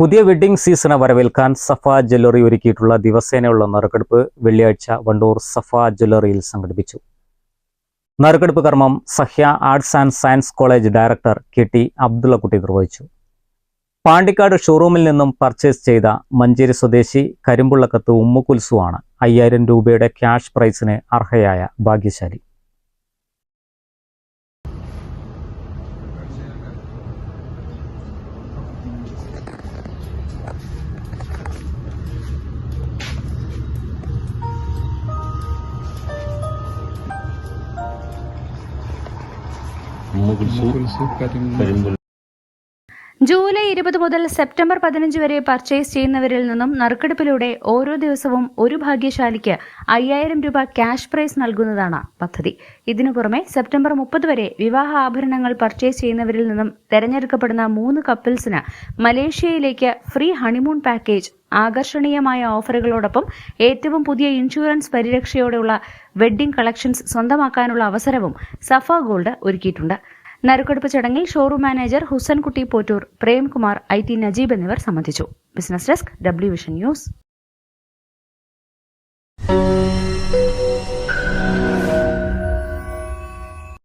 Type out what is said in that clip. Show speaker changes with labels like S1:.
S1: പുതിയ വെഡ്ഡിംഗ് സീസണെ വരവേൽക്കാൻ സഫ ജ്വല്ലറി ഒരുക്കിയിട്ടുള്ള ദിവസേനയുള്ള നറുക്കെടുപ്പ് വെള്ളിയാഴ്ച വണ്ടൂർ സഫ ജ്വല്ലറിയിൽ സംഘടിപ്പിച്ചു. നറുക്കെടുപ്പ് കർമ്മം Sahya arts and science college director K T Abdullakutty നിർവഹിച്ചു. പാണ്ടിക്കാട് ഷോറൂമിൽ നിന്നും പർച്ചേസ് ചെയ്ത മഞ്ചേരി സ്വദേശി കരിമ്പുള്ളക്കത്ത് ഉമ്മുകുൽസുവാണ് അയ്യായിരം രൂപയുടെ ക്യാഷ് പ്രൈസിന് അർഹയായ ഭാഗ്യശാലി. ¿Cómo con su? ¿Cómo con su?
S2: July ഇരുപത് മുതൽ സെപ്റ്റംബർ പതിനഞ്ച് വരെ പർച്ചേസ് ചെയ്യുന്നവരിൽ നിന്നും നറുക്കെടുപ്പിലൂടെ ഓരോ ദിവസവും ഒരു ഭാഗ്യശാലിക്ക് അയ്യായിരം രൂപ ക്യാഷ് പ്രൈസ് നൽകുന്നതാണ് പദ്ധതി. ഇതിനു പുറമെ സെപ്റ്റംബർ മുപ്പത് വരെ വിവാഹ ആഭരണങ്ങൾ പർച്ചേസ് ചെയ്യുന്നവരിൽ നിന്നും തെരഞ്ഞെടുക്കപ്പെടുന്ന മൂന്ന് കപ്പിൾസിന് മലേഷ്യയിലേക്ക് ഫ്രീ ഹണിമൂൺ പാക്കേജ് ആകർഷണീയമായ ഓഫറുകളോടൊപ്പം ഏറ്റവും പുതിയ ഇൻഷുറൻസ് പരിരക്ഷയോടെയുള്ള വെഡ്ഡിംഗ് കളക്ഷൻസ് സ്വന്തമാക്കാനുള്ള അവസരവും സഫ ഗോൾഡ് ഒരുക്കിയിട്ടുണ്ട്. നറുക്കെടുപ്പ് ചടങ്ങിൽ showroom manager Husankutty Pottur Premkumar I T Najeeb എന്നിവർ സംബന്ധിച്ചു. Business desk W vision news